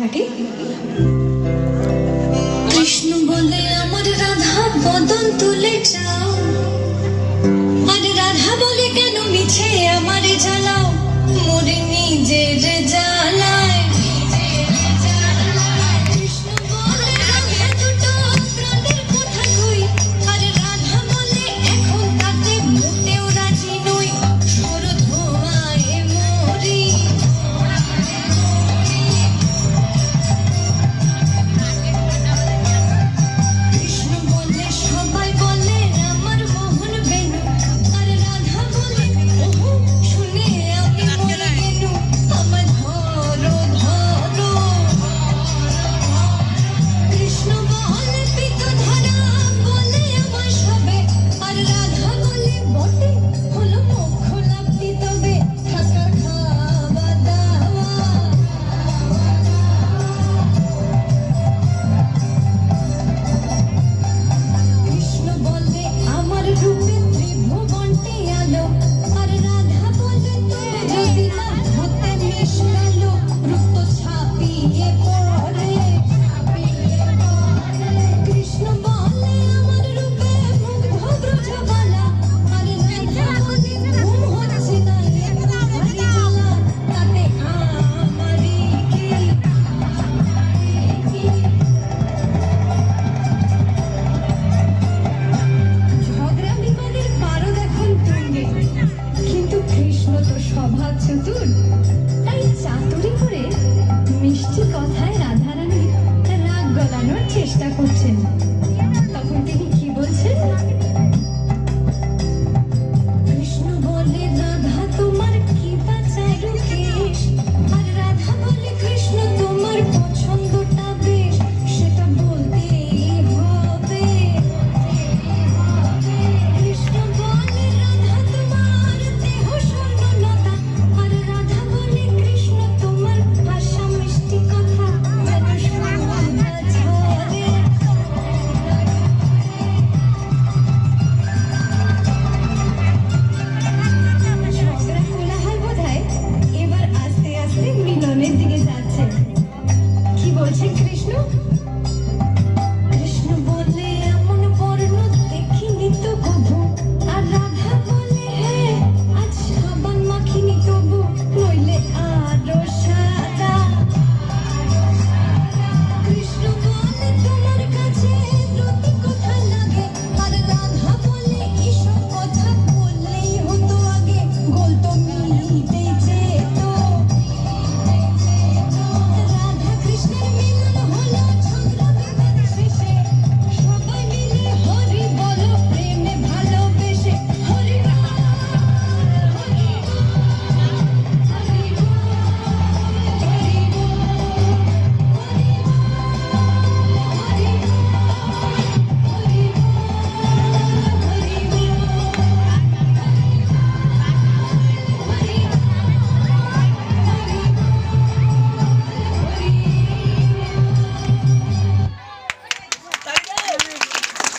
থাকি। অবাধ চতুর। তাই চাতুরি করে মিষ্টি কথায় রাধারানী রাগ গলানোর চেষ্টা করছেন।